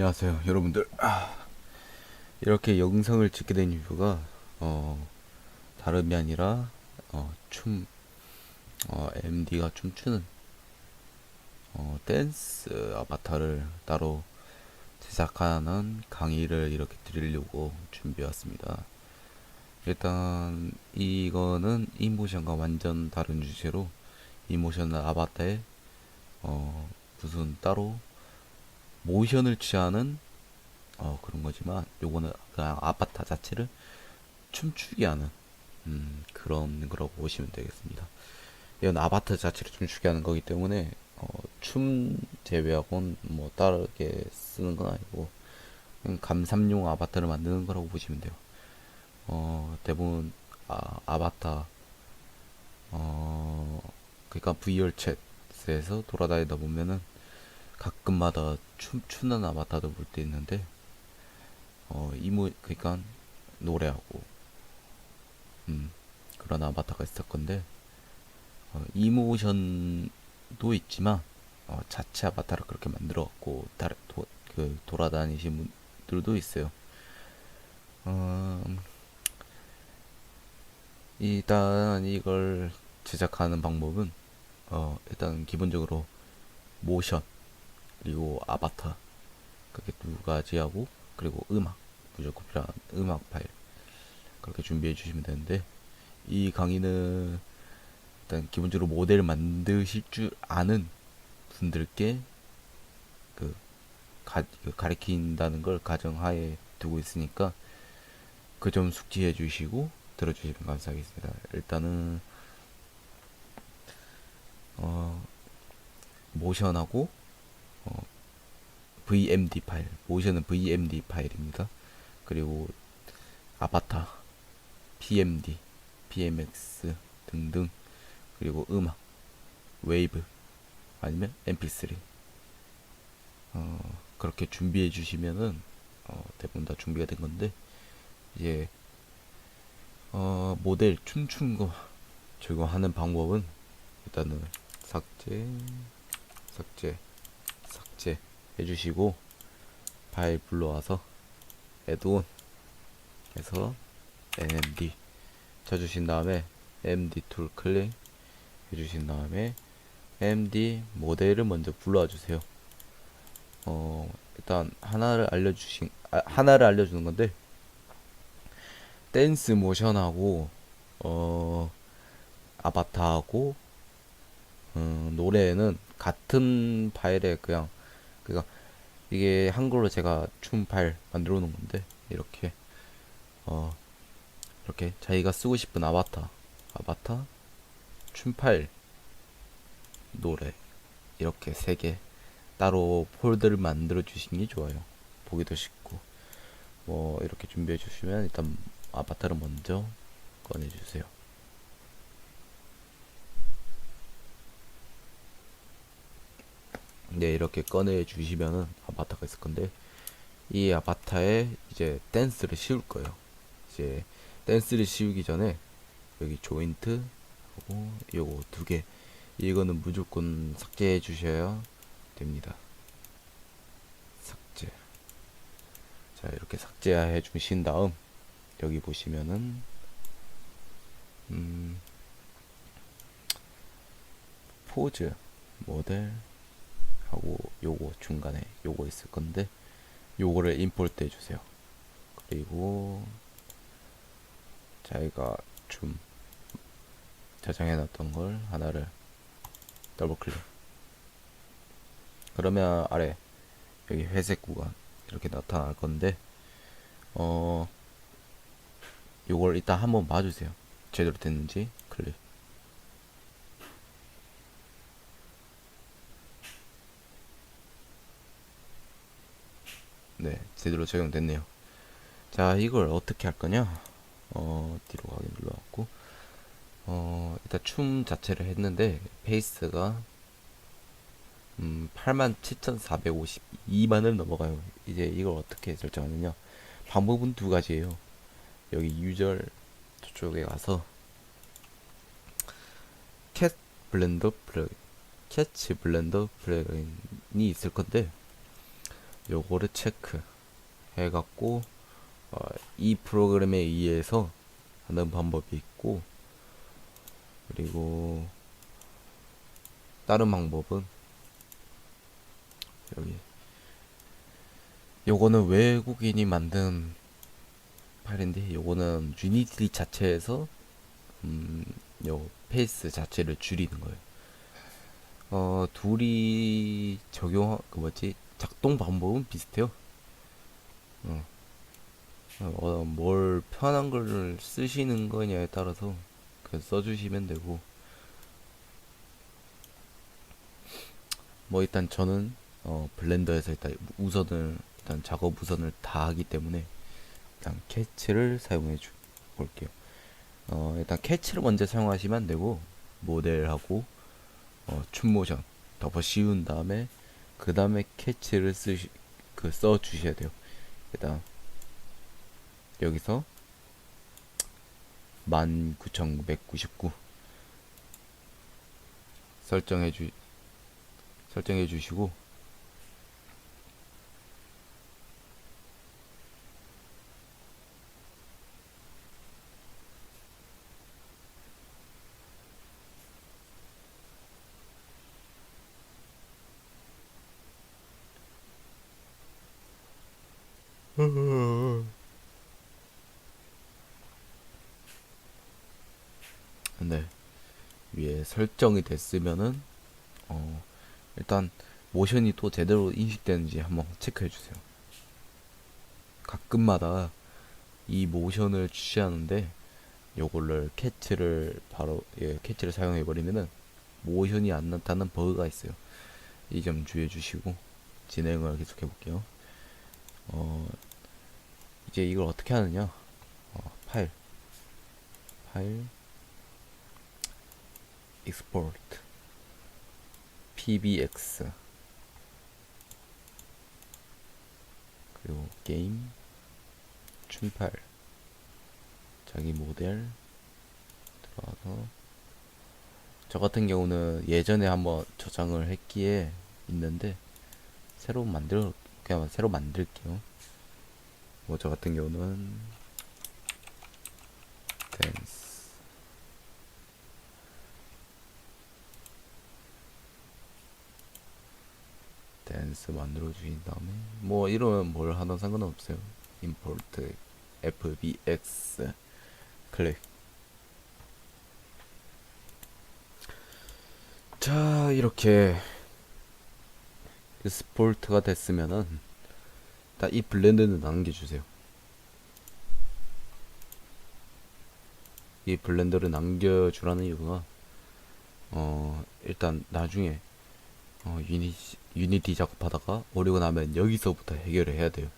안녕하세요 여러분들. 아, 이렇게 영상을 찍게 된 이유가 어 다름이 아니라 어, 춤 어, MD가 춤추는 어, 댄스 아바타를 따로 제작하는 강의를 이렇게 드리려고 준비해왔습니다. 일단 이거는 이모션과 완전 다른 주제로 이모션 아바타에 어 무슨 따로 모션을 취하는 어 그런 거지만 요거는 그냥 아바타 자체를 춤추게 하는 음 그런 거라고 보시면 되겠습니다. 이건 아바타 자체를 춤추게 하는 거기 때문에 어, 춤 제외하고는 뭐 다르게 쓰는 건 아니고 감상용 아바타를 만드는 거라고 보시면 돼요. 어 대부분 아, 아바타 어 그러니까 VR 챗에서 돌아다니다 보면은 가끔마다 춤 추는 아바타도 볼 때 있는데 어 이모 그러니까 노래하고 음 그런 아바타가 있을 건데 어, 이모션도 있지만 어, 자체 아바타를 그렇게 만들어 갖고 다른 도, 그 돌아다니신 분들도 있어요. 어, 일단 이걸 제작하는 방법은 어 일단 기본적으로 모션 그리고 아바타 그렇게 두 가지 하고 그리고 음악 무조건 필요한 음악 파일 그렇게 준비해 주시면 되는데 이 강의는 일단 기본적으로 모델을 만드실 줄 아는 분들께 그, 가, 그 가르친다는 걸 가정하에 두고 있으니까 그 점 숙지해 주시고 들어주시면 감사하겠습니다. 일단은 어 모션하고 어, VMD 파일, 모션은 VMD 파일입니다. 그리고 아바타, PMD, PMX 등등. 그리고 음악, 웨이브 아니면 MP3 어, 그렇게 준비해 주시면은 어, 대부분 다 준비가 된 건데 이제 어, 모델 춤춘 거 적용하는 방법은 일단은 삭제, 삭제, 삭제 해주시고 파일 불러와서 add-on 해서 nmd 쳐주신 다음에 md 툴 클릭 해주신 다음에 md 모델을 먼저 불러와 주세요. 어 일단 하나를 알려주신 아, 하나를 알려주는 건데 댄스 모션하고 어 아바타하고 음, 노래는 같은 파일에 그냥 그니까 이게 한글로 제가 춤 파일 만들어 놓은 건데 이렇게 어 이렇게 자기가 쓰고 싶은 아바타 아바타 춤 파일 노래 이렇게 세 개 따로 폴더를 만들어 주시는 게 좋아요. 보기도 쉽고. 뭐 이렇게 준비해 주시면 일단 아바타를 먼저 꺼내 주세요 네 이렇게 꺼내 주시면은 아바타가 있을 건데 이 아바타에 이제 댄스를 씌울 거예요. 이제 댄스를 씌우기 전에 여기 조인트 하고 요거 두 개. 이거는 무조건 삭제해 주셔야 됩니다. 삭제. 자 이렇게 삭제해 주신 다음 여기 보시면은 음 포즈 모델 하고 요거 중간에 요거 있을 건데 요거를 임포트 해주세요. 그리고 자기가 좀 저장해 놨던 걸 하나를 더블 클릭. 그러면 아래 여기 회색 구간 이렇게 나타날 건데 어 요걸 이따 한번 봐주세요. 제대로 됐는지 클릭. 네, 제대로 적용됐네요. 자, 이걸 어떻게 할 거냐? 어, 뒤로 가기 눌러갖고, 어, 일단 춤 자체를 했는데, 페이스가, 음, 87,452만을 넘어가요. 이제 이걸 어떻게 설정하느냐? 방법은 두 가지예요. 여기 유저 쪽에 가서, 캣 블렌더 플러그인, 캐치 블렌더 플러그인이 있을 건데, 요거를 체크 해갖고 어, 이 프로그램에 의해서 하는 방법이 있고 그리고 다른 방법은 여기 요거는 외국인이 만든 파일인데 요거는 유니티 자체에서 음, 요 페이스 자체를 줄이는 거예요. 어, 둘이 적용 그 뭐지 작동 방법은 비슷해요. 어. 어, 뭘 편한 걸 쓰시는 거냐에 따라서 그 써주시면 되고 뭐 일단 저는 어, 블렌더에서 일단 우선을 일단 작업 우선을 다 하기 때문에 일단 캐치를 사용해 주 볼게요. 어, 일단 캐치를 먼저 사용하시면 안 되고 모델하고 어, 춤 모션 덮어 씌운 다음에 그 다음에 캐치를 쓰시 그 써 주셔야 돼요. 일단 여기서 19,999 설정해 주 설정해 주시고 네 위에 설정이 됐으면은 어 일단 모션이 또 제대로 인식되는지 한번 체크해 주세요. 가끔마다 이 모션을 취하는데 요거를 캐치를 바로 예, 캐치를 사용해 버리면은 모션이 안 나타나는 버그가 있어요. 이 점 주의해 주시고 진행을 계속 해 볼게요. 어 이제 이걸 어떻게 하느냐? 어, 파일 파일 export. Pbx 그리고 게임. 춤팔. 자기 모델. 들어가서. 저 같은 경우는 예전에 한번 저장을 했기에 있는데 새로 만들 그냥 새로 만들게요. 뭐 저 같은 경우는. 댄스 댄스 만들어 주신 다음에 뭐 이러면 뭘 하든 상관은 없어요. import fbx 클릭. 자 이렇게 스포트가 됐으면은 딱 이 블렌드는 남겨주세요. 이 블렌더를 남겨주라는 이유가 어 일단 나중에 어, 유니, 유니티 작업하다가 오류가 나면 여기서부터 해결을 해야 돼요.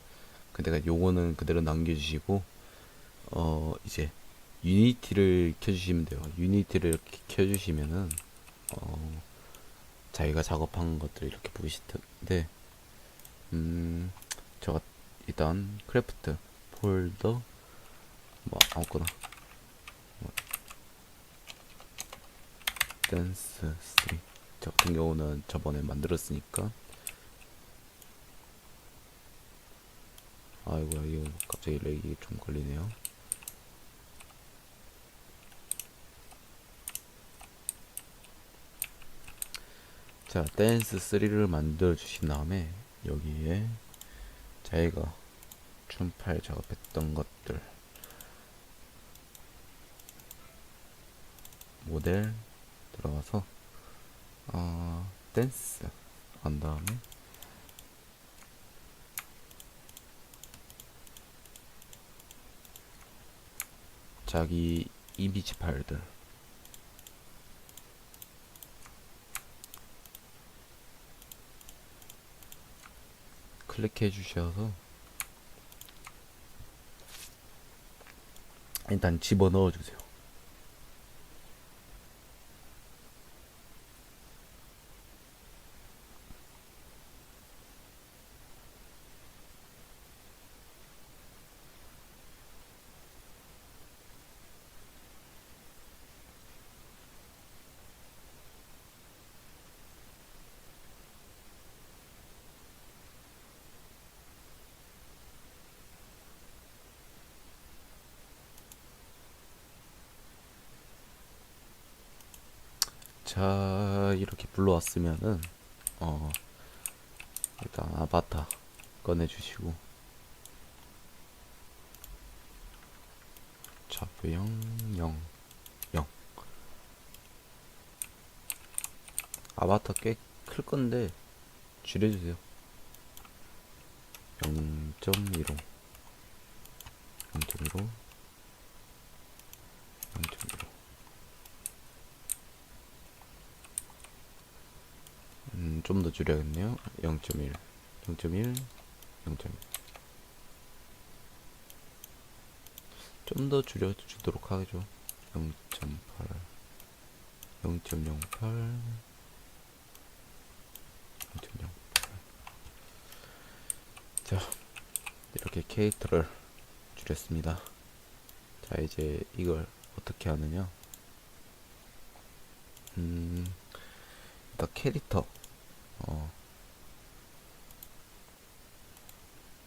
근데 요거는 그대로 남겨주시고, 어, 이제, 유니티를 켜주시면 돼요. 유니티를 이렇게 켜주시면은, 어, 자기가 작업한 것들 이렇게 보이실 텐데, 음, 제가 일단, 크래프트, 폴더, 뭐, 아무거나, 뭐, 댄스 3. 저 같은 경우는 저번에 만들었으니까. 아이고야 이거 갑자기 렉이 좀 걸리네요. 자 댄스 3를 만들어 주신 다음에 여기에 자기가 춤팔 작업했던 것들. 모델 들어가서 어, 댄스. 한 다음에. 자기 이미지 파일들. 클릭해 주셔서 일단 집어넣어 주세요. 불러왔으면은 어 일단 아바타 꺼내주시고. 좌표형 0 0 아바타 꽤 클 건데 줄여주세요. 0.15 0.15 0.15 음, 좀더 줄여야겠네요. 0.1, 0.1, 0.1. 좀 더 줄여주도록 하죠. 0.8, 0.08, 0.08. 자, 이렇게 캐릭터를 줄였습니다. 자, 이제 이걸 어떻게 하느냐? 음, 일단 캐릭터 어,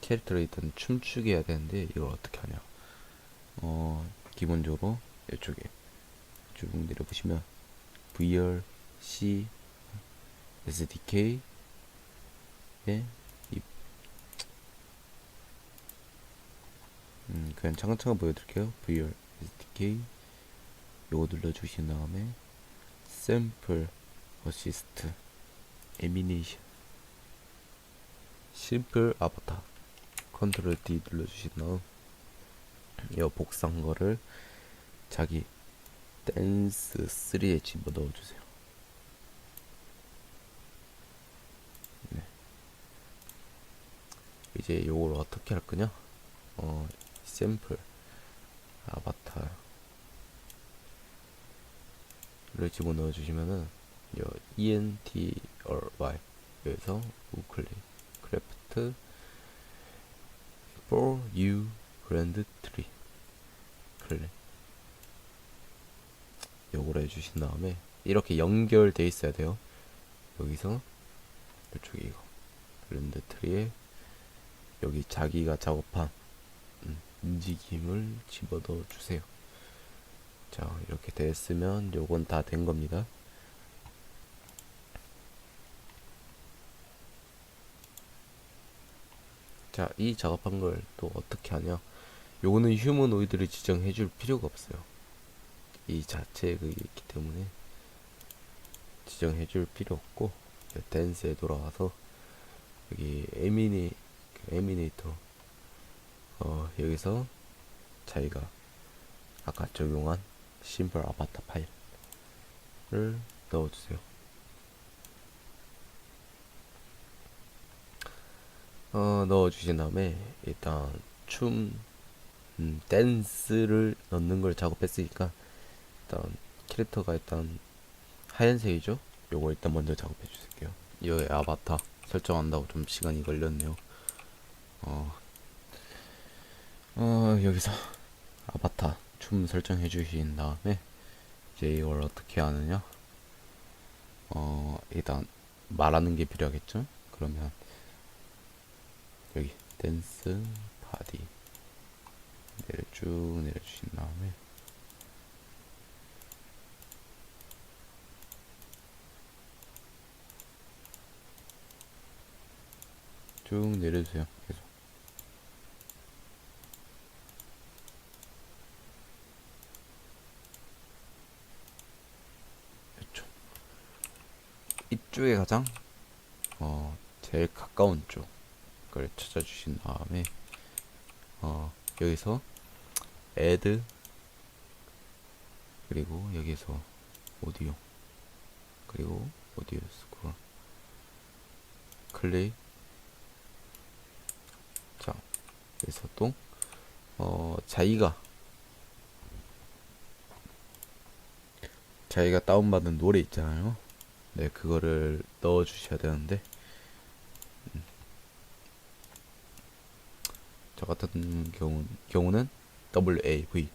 캐릭터를 일단 춤추게 해야 되는데 이걸 어떻게 하냐. 어, 기본적으로 이쪽에 쭉 내려보시면 VR, C, SDK 에 이, 음, 그냥 차근차근 보여드릴게요. VR, SDK 요거 눌러주신 다음에 샘플 어시스트 에미네이션. 심플 아바타. 컨트롤 D 눌러주신 다음 이 복사한 거를 자기 댄스 3에 집어 넣어 주세요. 네. 이제 요걸 어떻게 할 거냐? 어 샘플 아바타를 집어 넣어 주시면은 요 ENT or Y 여기서 우클릭 크래프트 for you grand tree 클릭. 요걸 해주신 다음에 이렇게 연결돼 있어야 돼요. 여기서 이쪽에 이거 그랜드 트리에 여기 자기가 작업한 음, 움직임을 집어넣어 주세요. 자 이렇게 됐으면 요건 다 된 겁니다 자, 이 작업한 걸 또 어떻게 하냐? 요거는 휴머노이드를 지정해 줄 필요가 없어요. 이 자체의 그게 있기 때문에 지정해 줄 필요 없고 댄스에 돌아와서 여기 에미니 그 에미네이터 어 여기서 자기가 아까 적용한 심플 아바타 파일을 넣어주세요. 어, 넣어주신 다음에 일단 춤 음, 댄스를 넣는 걸 작업했으니까 일단 캐릭터가 일단 하얀색이죠? 요거 일단 먼저 작업해 주실게요. 이 아바타 설정한다고 좀 시간이 걸렸네요. 어, 어 여기서 아바타 춤 설정해 주신 다음에 이제 이걸 어떻게 하느냐? 어 일단 말하는 게 필요하겠죠? 그러면 여기 댄스 바디 내려 쭉 내려주신 다음에 쭉 내려주세요 계속. 이쪽 이쪽에 가장 어 제일 가까운 쪽 걸 찾아주신 다음에 어, 여기서 add 그리고 여기서 오디오 그리고 오디오 스코어 클릭. 자 여기서 또 어, 자기가 자기가 다운받은 노래 있잖아요. 네 그거를 넣어 주셔야 되는데 저 같은 경우, 경우는 WAV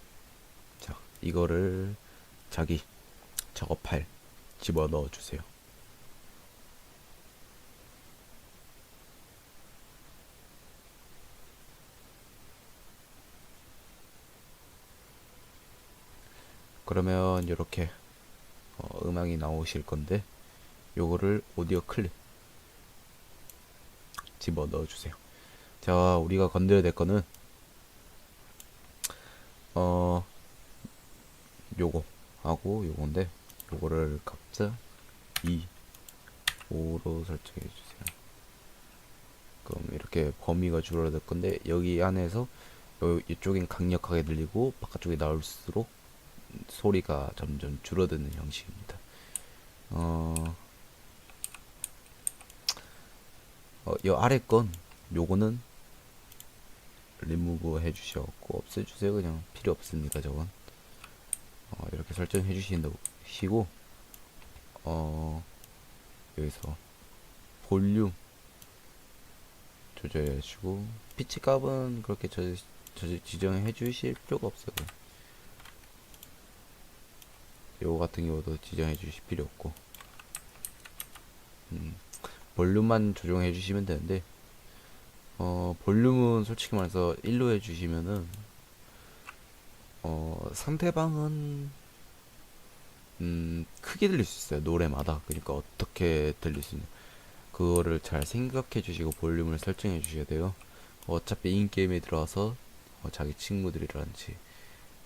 자 이거를 자기 작업 파일 집어 넣어 주세요 그러면 이렇게 어, 음악이 나오실 건데 요거를 오디오 클립 집어 넣어 주세요. 자, 우리가 건드려야 될 거는 어 요거 하고 요건데 요거를 각자 2 5로 설정해 주세요. 그럼 이렇게 범위가 줄어들 건데 여기 안에서 요 이쪽엔 강력하게 들리고 바깥쪽에 나올수록 소리가 점점 줄어드는 형식입니다. 어, 어, 요 아래 건 요거는 리무브 해주셔갖고 없애주세요. 그냥 필요 없습니다. 저건 어, 이렇게 설정해 주시고 어, 여기서 볼륨 조절해 주고 피치 값은 그렇게 저, 저 지정해 주실 필요가 없어요. 요거 같은 경우도 지정해 주실 필요 없고 음, 볼륨만 조정해 주시면 되는데 어, 볼륨은 솔직히 말해서 1로 해 주시면은 어, 상대방은 음, 크게 들릴 수 있어요. 노래마다. 그러니까 어떻게 들릴 수 있냐. 그거를 잘 생각해 주시고 볼륨을 설정해 주셔야 돼요. 어차피 인게임에 들어와서 어, 자기 친구들이라든지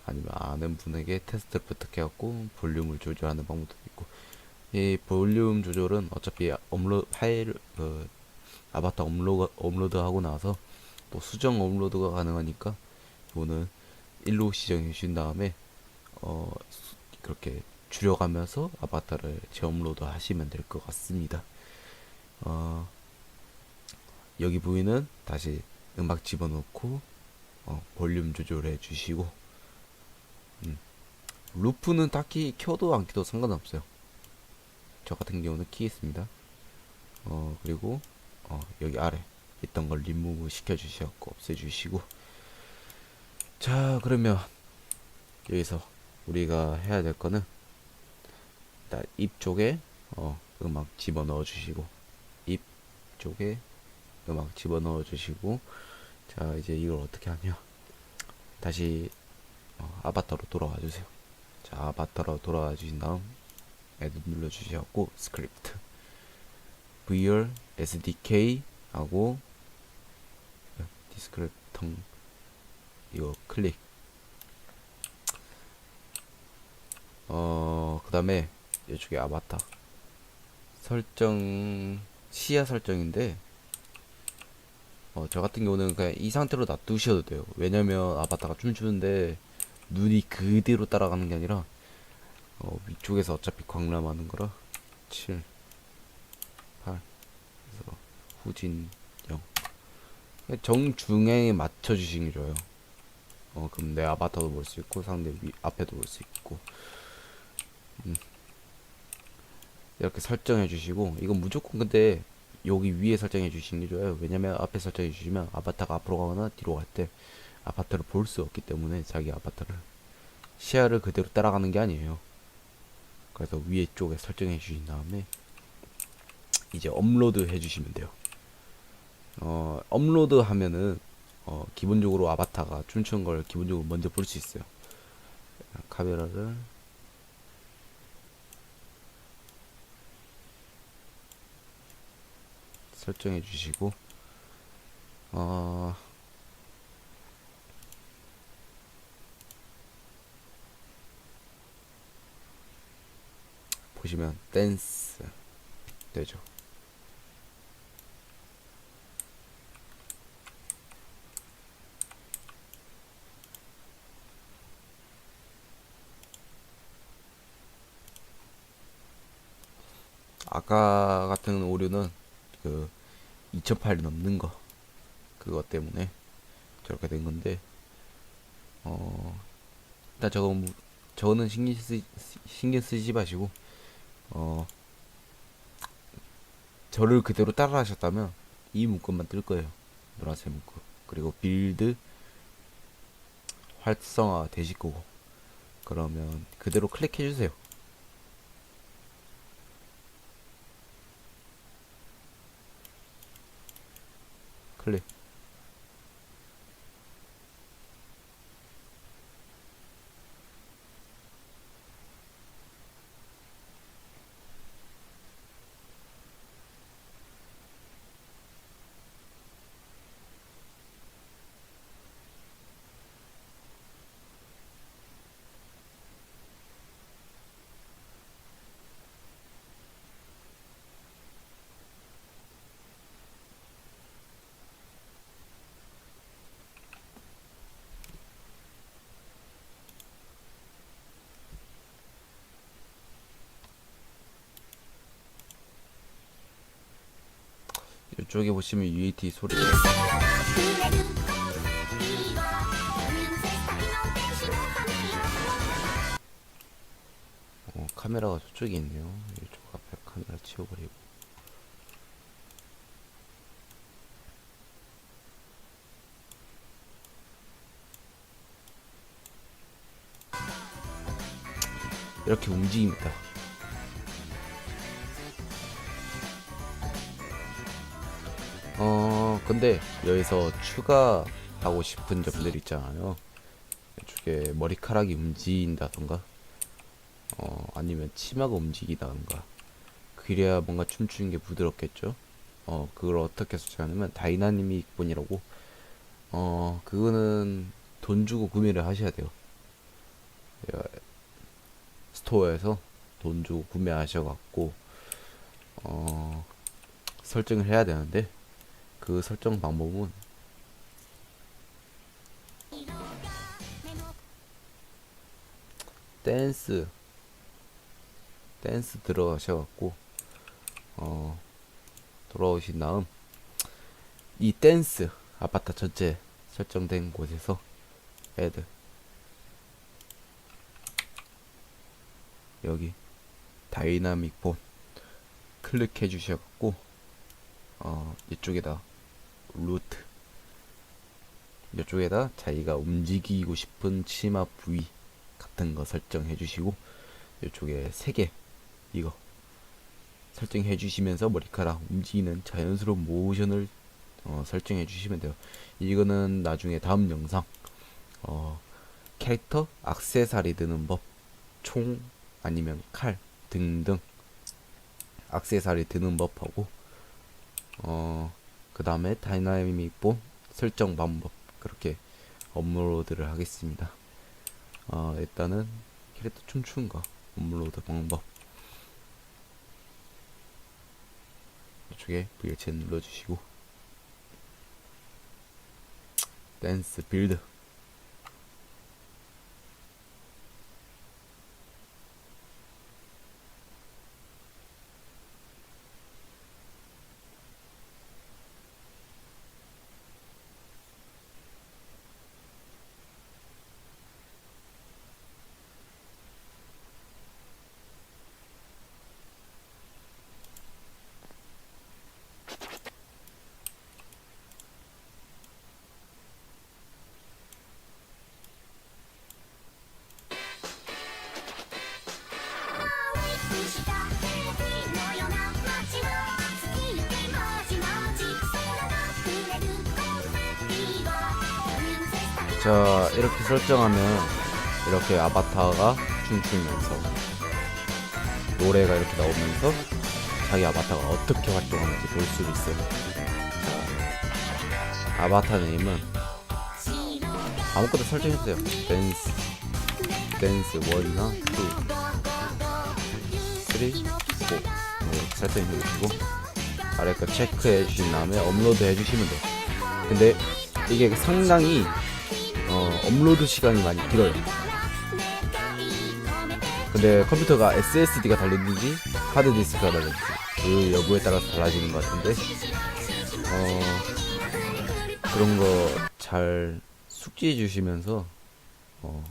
아니면 아는 분에게 테스트를 부탁해갖고 볼륨을 조절하는 방법도 있고 이 볼륨 조절은 어차피 업로드 파일 그 아바타 업로드 업로드 하고 나서 또 수정 업로드가 가능하니까 이거는 일로 지정해 주신 다음에 어 수- 그렇게 줄여가면서 아바타를 재업로드 하시면 될 것 같습니다. 어 여기 부위는 다시 음악 집어넣고 어, 볼륨 조절해 주시고 음. 루프는 딱히 켜도 안 켜도 상관없어요. 저 같은 경우는 키겠습니다. 어 그리고 어, 여기 아래 있던 걸 리무브 시켜 주시고 없애 주시고. 자 그러면 여기서 우리가 해야 될 거는 일단 입 쪽에 어, 음악 집어 넣어 주시고 입 쪽에 음악 집어 넣어 주시고. 자 이제 이걸 어떻게 하냐? 다시 어, 아바타로 돌아와 주세요. 자 아바타로 돌아와 주신 다음 애드 눌러 주시고 스크립트 VR SDK 하고 디스크립통 이거 클릭. 어 그 다음에 이쪽에 아바타. 설정 시야 설정인데 어 저 같은 경우는 그냥 이 상태로 놔두셔도 돼요. 왜냐면 아바타가 춤추는데 눈이 그대로 따라가는 게 아니라 어 위쪽에서 어차피 광람하는 거라 7 8 그래서 후진 0 정중앙에 맞춰 주시는 게 좋아요. 어 그럼 내 아바타도 볼 수 있고 상대 위 앞에도 볼 수 있고. 음. 이렇게 설정해 주시고 이건 무조건 근데 여기 위에 설정해 주시는 게 좋아요. 왜냐면 앞에 설정해 주시면 아바타가 앞으로 가거나 뒤로 갈 때 아바타를 볼 수 없기 때문에 자기 아바타를 시야를 그대로 따라가는 게 아니에요. 그래서 위에 쪽에 설정해 주신 다음에 이제 업로드 해 주시면 돼요 어 업로드 하면은 어 기본적으로 아바타가 춤추는 걸 기본적으로 먼저 볼 수 있어요 카메라를 설정해 주시고 어 보시면 댄스 되죠. 아까 같은 오류는 그 2008이 넘는 거 그것 때문에 저렇게 된 건데 어 일단 저거 무- 저거는 신경 쓰 신경 쓰지 마시고 어 저를 그대로 따라 하셨다면 이 문구만 뜰 거예요. 노란색 문구 그리고 빌드 활성화 되실 거고. 그러면 그대로 클릭해 주세요 클릭 이쪽에 보시면 UAT 소리. 어, 카메라가 저쪽에 있네요. 이쪽 앞에 카메라 치워버리고. 이렇게 움직입니다 어 근데 여기서 추가하고 싶은 점들 있잖아요. 이쪽에 머리카락이 움직인다던가 어 아니면 치마가 움직이다던가 그래야 뭔가 춤추는 게 부드럽겠죠? 어 그걸 어떻게 설정하냐면 다이나믹 본이라고 어 그거는 돈 주고 구매를 하셔야 돼요. 예, 스토어에서 돈 주고 구매하셔갖고 어 설정을 해야 되는데 그 설정 방법은? 댄스. 댄스 들어가셔갖고 어 돌아오신 다음 이 댄스 아바타 전체 설정된 곳에서 애드 여기 다이나믹 본 클릭해 주셔갖고 어 이쪽에다 루트. 이쪽에다 자기가 움직이고 싶은 치마 부위 같은 거 설정해 주시고 이쪽에 세개 이거 설정해 주시면서 머리카락 움직이는 자연스러운 모션을 어, 설정해 주시면 돼요. 이거는 나중에 다음 영상 어, 캐릭터 악세사리 드는 법 총 아니면 칼 등등 악세사리 드는 법하고 어, 그 다음에 다이나믹 본 설정 방법 그렇게 업로드를 하겠습니다. 어, 일단은 캐릭터 춤추는 거 업로드 방법. 이쪽에 VHS 눌러주시고. 댄스 빌드 설정하면 이렇게 아바타가 춤추면서 노래가 이렇게 나오면서 자기 아바타가 어떻게 활동하는지 볼 수 있어요. 자, 아바타 네임은 아무것도 설정해주세요. 댄스. 댄스 1이나 2 3 4 네, 설정해주시고 아래 거 체크해 주신 다음에 업로드 해주시면 돼요. 근데 이게 상당히 어, 업로드 시간이 많이 길어요. 근데 컴퓨터가 SSD가 달렸는지 하드디스크가 달렸는지 그 여부에 따라서 달라지는 것 같은데 어, 그런 거 잘 숙지해 주시면서 어,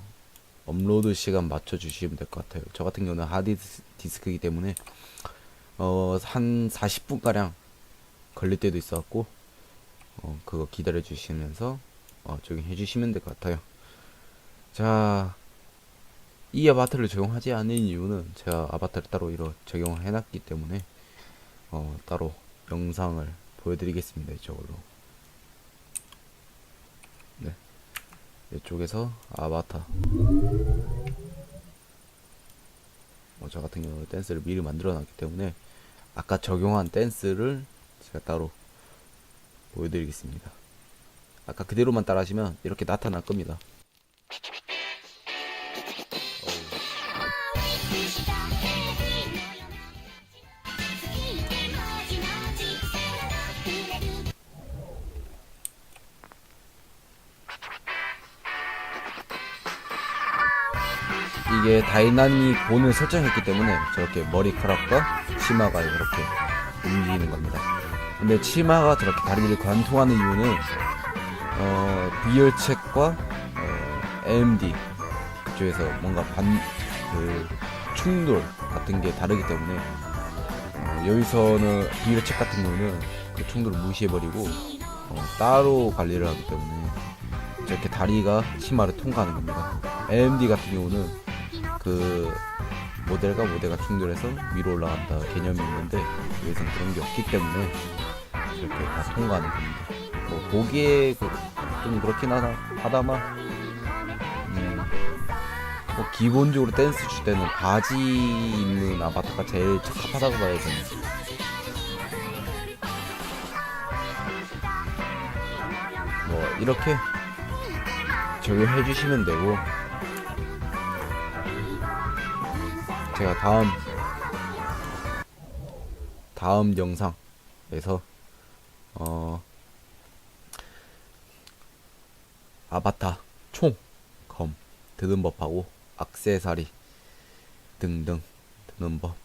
업로드 시간 맞춰 주시면 될 것 같아요. 저 같은 경우는 하드디스크이기 때문에 어, 한 40분 가량 걸릴 때도 있었고 어, 그거 기다려 주시면서 어, 적용해 주시면 될 것 같아요. 자, 이 아바타를 적용하지 않은 이유는 제가 아바타를 따로 이로 적용을 해놨기 때문에 어, 따로 영상을 보여드리겠습니다. 이쪽으로. 네. 이쪽에서 아바타. 어, 저 같은 경우는 댄스를 미리 만들어 놨기 때문에 아까 적용한 댄스를 제가 따로 보여드리겠습니다. 아까 그대로만 따라하시면 이렇게 나타날 겁니다. 이게 다이나믹 본을 설정했기 때문에 저렇게 머리카락과 치마가 이렇게 움직이는 겁니다. 근데 치마가 저렇게 다리를 관통하는 이유는 어, 비열책과 어, AMD 그쪽에서 뭔가 반, 그 충돌 같은 게 다르기 때문에 어, 여기서는 비열책 같은 경우는 그 충돌을 무시해버리고 어, 따로 관리를 하기 때문에 저렇게 다리가 치마를 통과하는 겁니다. AMD 같은 경우는 그 모델과 모델가 충돌해서 위로 올라간다 개념이 있는데 여기서는 그런 게 없기 때문에 이렇게 다 통과하는 겁니다. 뭐 보기에 그, 좀 그렇긴 하다, 하다만 음, 뭐 기본적으로 댄스 출 때는 바지 입는 아바타가 제일 적합하다고 봐야 됩니다. 뭐 이렇게 적용해 주시면 되고 제가 다음 다음 영상에서 어 아바타 총, 검, 드는 법하고 악세사리 등등 드는 법,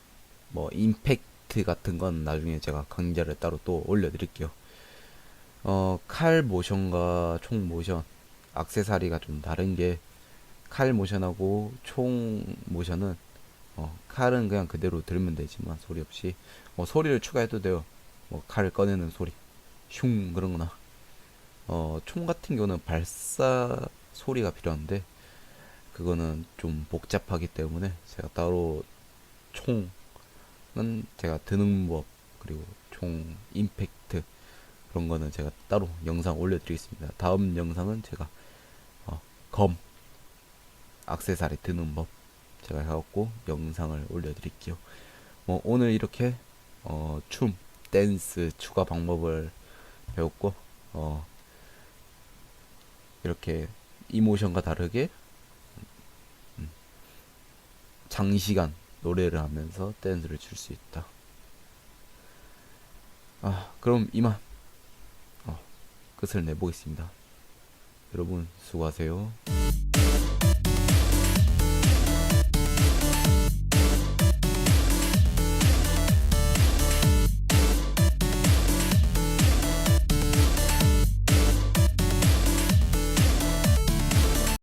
뭐 임팩트 같은 건 나중에 제가 강좌를 따로 또 올려드릴게요. 어, 칼 모션과 총 모션, 악세사리가 좀 다른 게 칼 모션하고 총 모션은 어, 칼은 그냥 그대로 들으면 되지만 소리 없이 뭐 소리를 추가해도 돼요. 뭐 칼을 꺼내는 소리, 슝 그런 거나 어, 총 같은 경우는 발사 소리가 필요한데 그거는 좀 복잡하기 때문에 제가 따로 총은 제가 드는 법 그리고 총 임팩트 그런 거는 제가 따로 영상 올려드리겠습니다. 다음 영상은 제가 어, 검 악세사리 드는 법 제가 해갖고 영상을 올려드릴게요. 뭐 오늘 이렇게 어, 춤 댄스 추가 방법을 배웠고 어, 이렇게 이모션과 다르게 음, 장시간 노래를 하면서 댄스를 출 수 있다. 아, 그럼 이만 어, 끝을 내보겠습니다. 여러분 수고하세요.